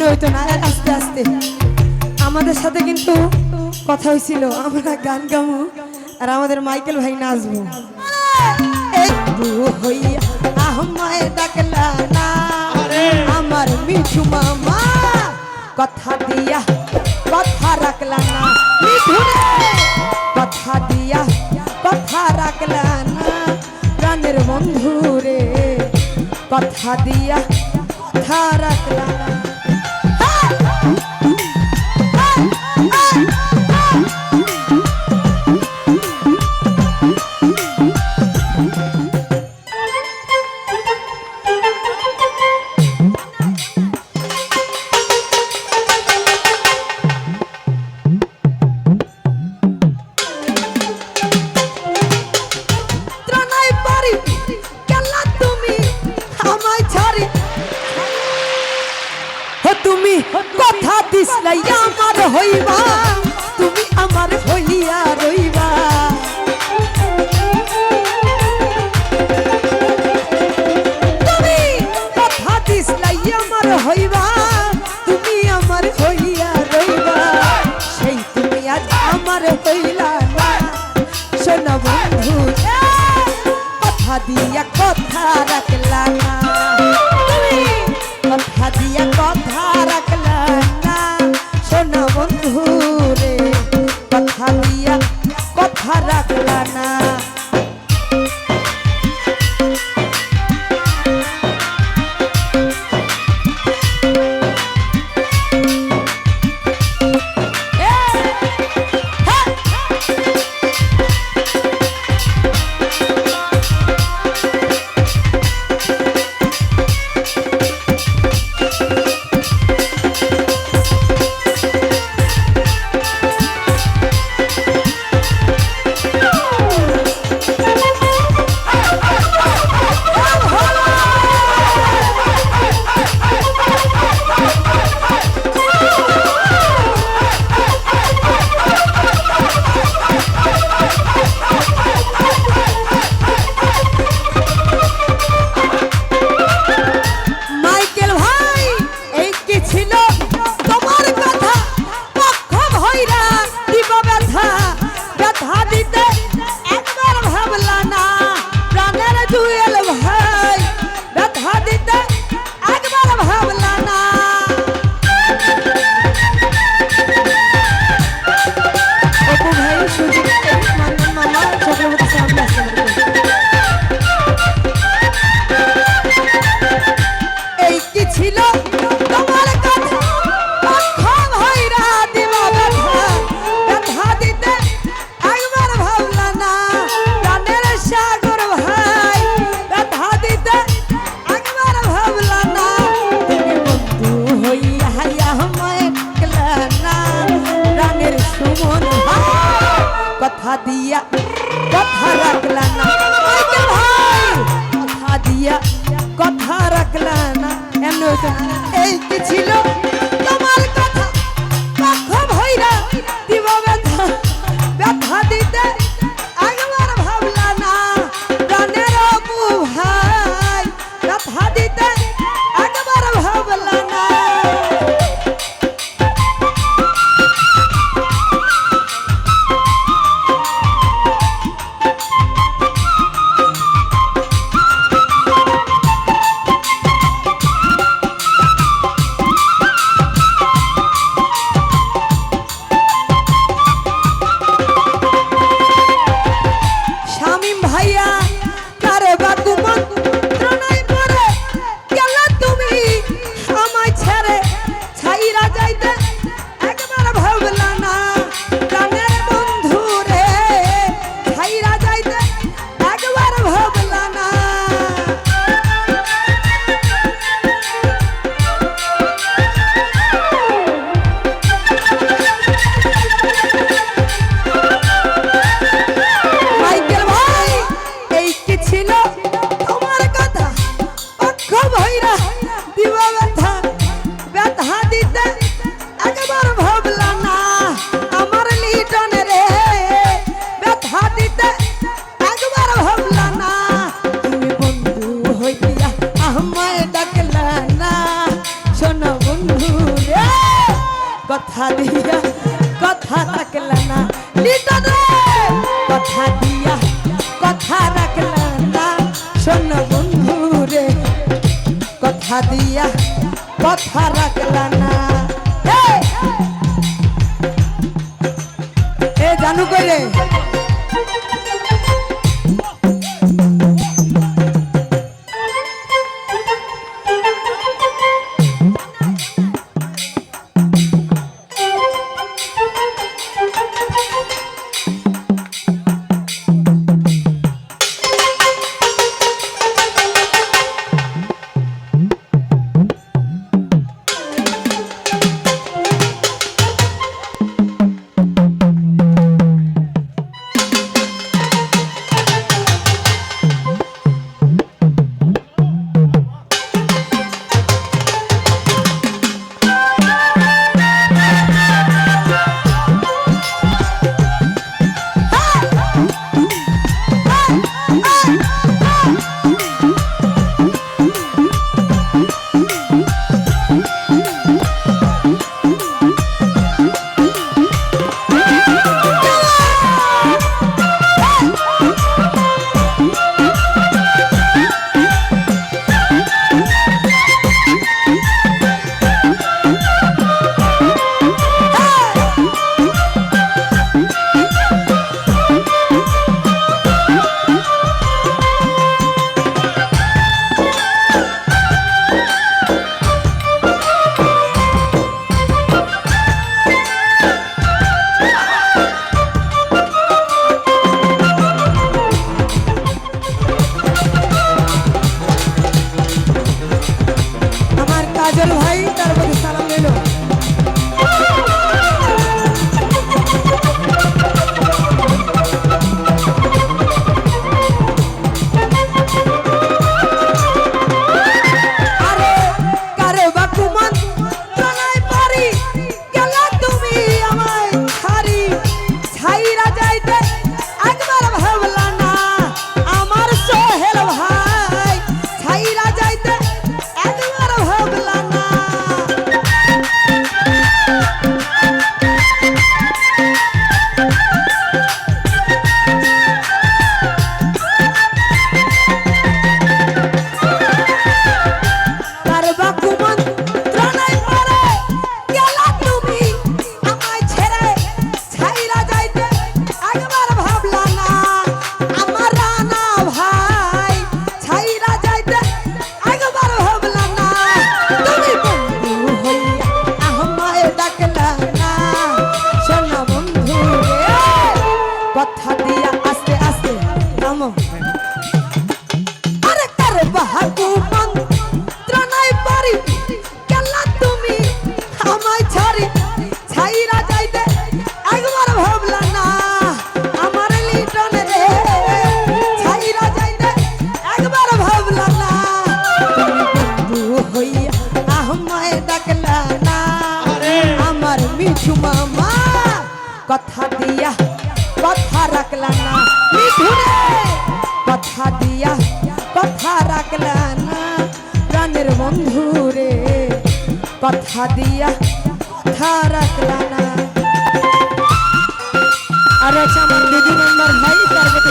এমনি হইতো না আস্তে আস্তে। আমাদের সাথে কিন্তু কথা হয়েছিল আমরা গান গামু আর আমাদের মাইকেল ভাই নাচবো। ডাকলা না আমার মিঠু মামা কথা দিয়া কথা রাখলা না। মিঠু কথা দিয়া কথা রাখলা না প্রাণের বন্ধু রে। কথা দিয়া কথা রাখলা না। দিসলাই আমার হইবা। তুমি কথা দিয়া কথা রাখলা না কথা দিয়া কথা এই কি ছিল কইরা দিবা ব্যথা। ব্যথা দিতে একবার ভাবলা না আমার লিটন রে। ব্যথা দিতে একবার ভাবলা না। তুমি বন্ধু হইয়া আমায় ডাকলা না। শোনো বন্ধু রে, কথা দিয়া কথা রাখলা না। কথা দিয়া কথা রাখলা না। শোনো কথা দিয়া কথা রাখলা না। এ জানু কইরে মিঠু মামা? কথা দিয়া, কথা রাখলা না। মিঠু রে কথা দিয়া, কথা রাখলা না। প্রাণের বন্ধু রে, কথা দিয়া, কথা রাখলা না। আর আছে আচ্ছা, আমার দিদি নম্বর ভাই, তার কথা